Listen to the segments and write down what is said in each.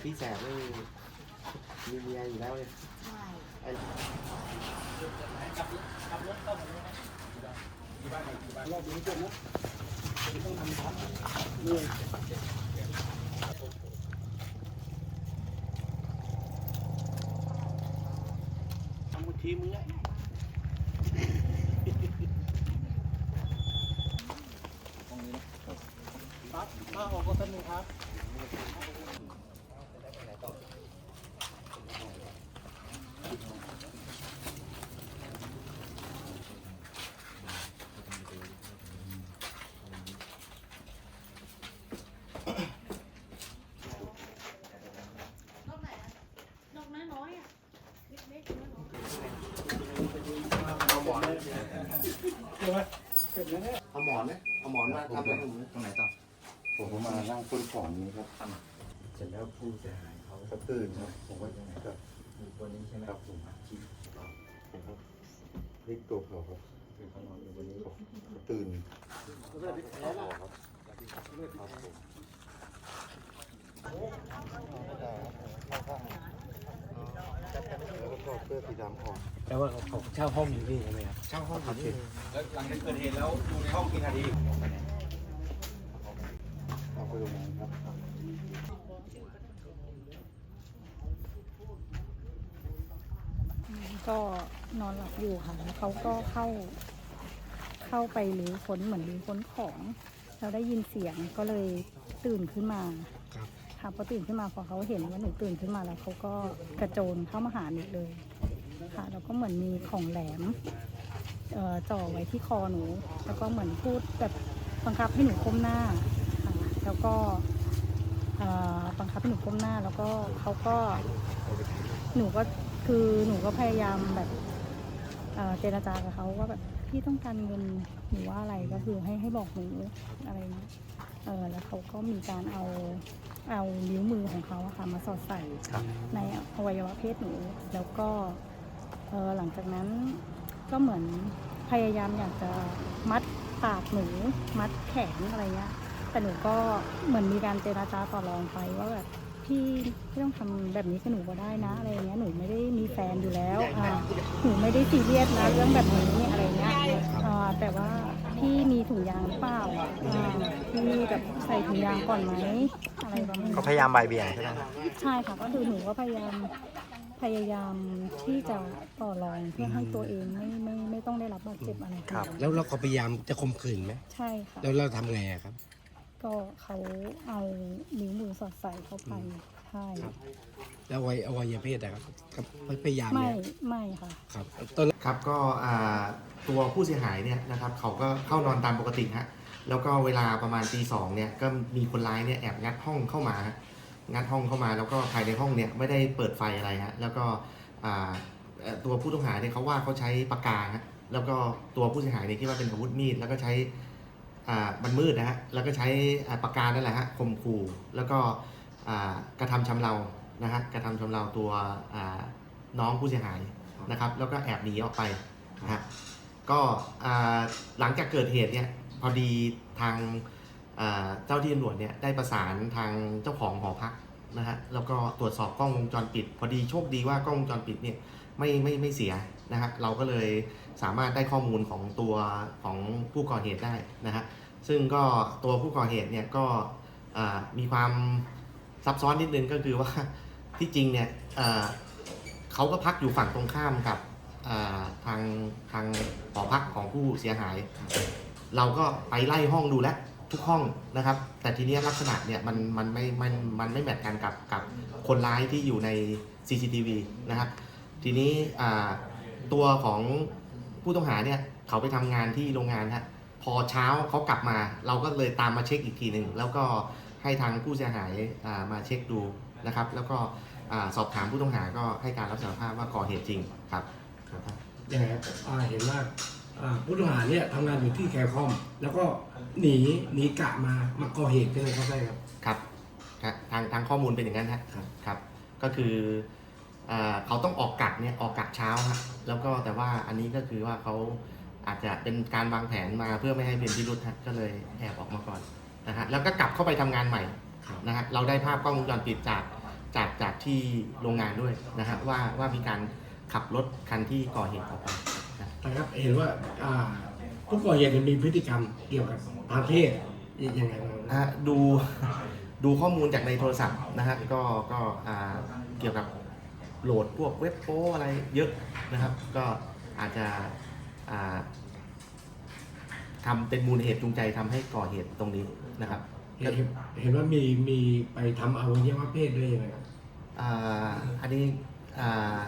แต่พี่แสบนี่มีเมียอยู่แล้วเนี่ยใช่ไอ้ทำมือทีมึงไงครับข้าวหกก็สนุกครับ ดอกไหนอะดอกน้อยๆอะเล็กๆน้อย เอาหมอนเอาหมอนไหมเอาหมอนมาทำให้ผมตรงไหนต่อผมมานั่งคนของนี้ครับเสร็จแล้วผู้เสียหายเขาก็ตื่นครับผมก็ครับมีตัวนี้ใช่ไหมครับผมที่ผมก็รีบตัวเขาครับคือเขานอนอยู่บนนี้ตื่นเขาบอกครับครับผม แล้วก็เสื้อสีดำของแต่ว่าเขาเช่าห้องอยู่นี่ใช่ไหมครับเช่าห้องอยู่นี่แล้วหลังจากเกิดเหตุแล้วอยู่ในห้องกี่นาทีเอาไปโรงพยาบาลครับก็นอนหลับอยู่ค่ะแล้วเขาก็เข้า เข้าไปรื้อค้นเหมือนรื้อค้นของ เราได้ยินเสียงก็เลยตื่นขึ้นมา ค่ะพอตื่นขึ้นมาพอเขาเห็นว่าหนูตื่นขึ้นมาแล้วเขาก็กระโจนเข้ามาหาหนูเลย ค่ะ แล้วก็เหมือนมีของแหลมเอ่อจ่อไว้ที่คอหนู แล้วก็เหมือนพูดแบบบังคับให้หนูก้มหน้าค่ะแล้วก็เอ่อบังคับให้หนูก้มหน้า แล้วก็เขาก็หนูก็คือหนูก็พยายามแบบเจรจากับเขาว่าแบบพี่ต้องการเงินหรือว่าอะไรก็คือให้ให้บอกหนูอะไรเงี้ย เออแล้วเขาก็มีการเอาเอานิ้วมือของเขาอะค่ะมาสอดใส่ในอวัยวะเพศหนู แล้วก็เออหลังจากนั้นก็เหมือนพยายามอยากจะมัดปากหนูมัดแขนอะไรเงี้ยแต่หนูก็เหมือนมีการเจรจาต่อรองไปว่าแบบพี่พี่ต้องทำแบบนี้กับหนูก็ได้นะอะไรอย่างเงี้ยหนูไม่ได้มีแฟนอยู่แล้วอ่าหนูไม่ได้ซีเรียสนะเรื่องแบบนี้อะไรเงี้ยอ่าแต่ว่า พี่มีถุงยางหรือเปล่าอ่าพี่แบบใส่ถุงยางก่อนไหมอะไรประมาณนี้เขาพยายามบ่ายเบี่ยงใช่ไหมใช่ค่ะก็คือหนูก็พยายามพยายามที่จะต่อรองเพื่อให้ตัวเองไม่ไม่ไม่ต้องได้รับบาดเจ็บอะไรครับ แล้วเราก็พยายามจะข่มขืนไหมใช่ค่ะ แล้วเราทำไงอะครับ ก็เขาเอานิ้วมือสอดใส่เข้าไป ใช่แล้วอวัยอวัยวะเพศนะครับครับพยายามไม่เนี่ยไม่ค่ะ ครับต้น ครับก็อ่าตัวผู้เสียหายเนี่ยนะครับเขาก็เข้านอนตามปกติฮะแล้วก็เวลาประมาณตีสองเนี่ยก็มีคนร้ายเนี่ยแอบงัดห้องเข้ามาฮะงัดห้องเข้ามาแล้วก็ภายในห้องเนี่ยไม่ได้เปิดไฟอะไรฮะแล้วก็อ่าเอ่อตัวผู้ต้องหาเนี่ยเขาว่าเขาใช้ปากกาฮะแล้วก็ตัวผู้เสียหายเนี่ยคิดว่าเป็นอาวุธมีดแล้วก็ใช้อ่ามันมืดนะฮะแล้วก็ใช้อ่าปากกานั่นแหละฮะข่มขู่แล้วก็อ่า กระทำชำเรานะฮะกระทำชำเราตัวน้องผู้เสียหายนะครับ แล้วก็แอบหนีออกไปนะฮะก็หลังจากเกิดเหตุเนี่ยพอดีทางเจ้าที่ตำรวจเนี่ยได้ประสานทางเจ้าของหอพักนะฮะแล้วก็ตรวจสอบกล้องวงจรปิด พอดีโชคดีว่ากล้องวงจรปิดเนี่ยไม่ไม่ไม่เสียนะฮะเราก็เลยสามารถได้ข้อมูลของตัวของผู้ก่อเหตุได้นะฮะซึ่งก็ตัวผู้ก่อเหตุเนี่ยก็มีความ ซับซ้อนนิดนึงก็คือว่าที่จริงเนี่ยเขาก็พักอยู่ฝั่งตรงข้ามกับทางทางหอพักของผู้เสียหาย เราก็ไปไล่ห้องดูแลทุกห้องนะครับ แต่ทีนี้ลักษณะเนี่ยมันมันไม่มันมันไม่แมทกันกับกับคนร้ายที่อยู่ใน CCTV นะครับ ทีนี้ตัวของผู้ต้องหาเนี่ยเขาไปทำงานที่โรงงานฮะพอเช้าเขากลับมา เราก็เลยตามมาเช็คอีกทีหนึ่งแล้วก็ ให้ทางผู้เสียหายอ่ามาเช็คดูนะครับ แล้วก็อ่าสอบถามผู้ต้องหาก็ให้การรับสารภาพว่าก่อเหตุจริงครับยังไงครับอ่าเห็นว่าอ่าผู้ต้องหาเนี่ยทำงานอยู่ที่แคลคอม แล้วก็หนีหนีกะมามาก่อเหตุใช่ไหมครับใช่ครับครับครับทางทางข้อมูลเป็นอย่างนั้นฮะครับครับ ก็คืออ่าเขาต้องออกกะเนี่ยออกกะเช้าฮะแล้วก็แต่ว่าอันนี้ก็คือว่าเขาอาจจะเป็นการวางแผนมาเพื่อไม่ให้เป็นพิรุษฮะก็เลยแอบออกมาก่อน นะฮะแล้วก็กลับเข้าไปทำงานใหม่ครับนะฮะเราได้ภาพกล้องวงจรปิดจากจากจากที่โรงงานด้วยนะฮะว่าว่ามีการขับรถคันที่ก่อเหตุออกไปนะนะครับเห็นว่าอ่าผู้ก่อเหตุเนี่ยมีพฤติกรรมเกี่ยวกับทางเพศยังไงบ้างอะดูดูข้อมูลจากในโทรศัพท์นะฮะก็ก็อ่าเกี่ยวกับโหลดพวกเว็บโป้อะไรเยอะนะครับ ก็อาจจะอ่า ทำเป็นมูลเหตุจูงใจทำให้ก่อเหตุตรงนี้นะครับเห็นเห็นว่ามีมีไปทำอวัยวะเพศด้วยยังไงครับ อ่าอันนี้อ่า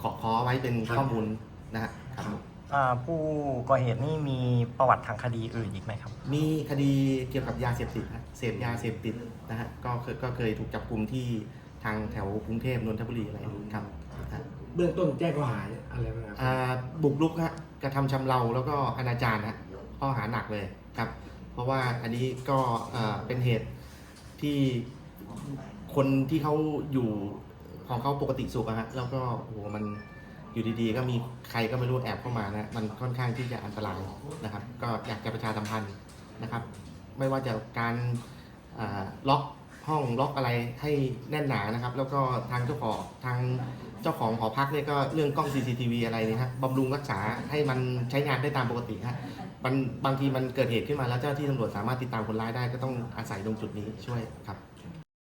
ขอขอไว้เป็นครับ ข้อมูลนะฮะครับอ่าผู้ก่อเหตุนี่มีประวัติทางคดีอื่นอีกไหมครับ มีคดีเกี่ยวกับยาเสพติดฮะเสพยาเสพติดนะฮะก็เคยก็เคยถูกจับกลุ่มที่ทางแถวกรุงเทพนนทบุรีอะไรครับฮะ เบื้องต้นแจ้งข้อหาอะไรบ้างครับ อ่าบุกรุกฮะกระทำชำเราแล้วก็อนาจารฮะ ข้อหาหนักเลยครับ เพราะว่าอันนี้ก็เป็นเหตุที่คนที่เขาอยู่ของเขาปกติสุขอะฮะแล้วก็โหมันอยู่ดีๆ ก็มีใครก็ไม่รู้แอบเข้ามานะมันค่อนข้างที่จะอันตรายนะครับ ก็อยากจะประชาสัมพันธ์นะครับ ไม่ว่าจะการล็อก ห้องล็อกอะไรให้แน่นหนานะครับ แล้วก็ทางเจ้าของทางเจ้าของหอพักเนี่ยก็เรื่องกล้อง CCTV อะไรนี่ฮะบำรุงรักษาให้มันใช้งานได้ตามปกติฮะมันบางทีมันเกิดเหตุขึ้นมาแล้วเจ้าหน้าที่ตำรวจสามารถติดตามคนร้ายได้ก็ต้องอาศัยตรงจุดนี้ช่วยครับ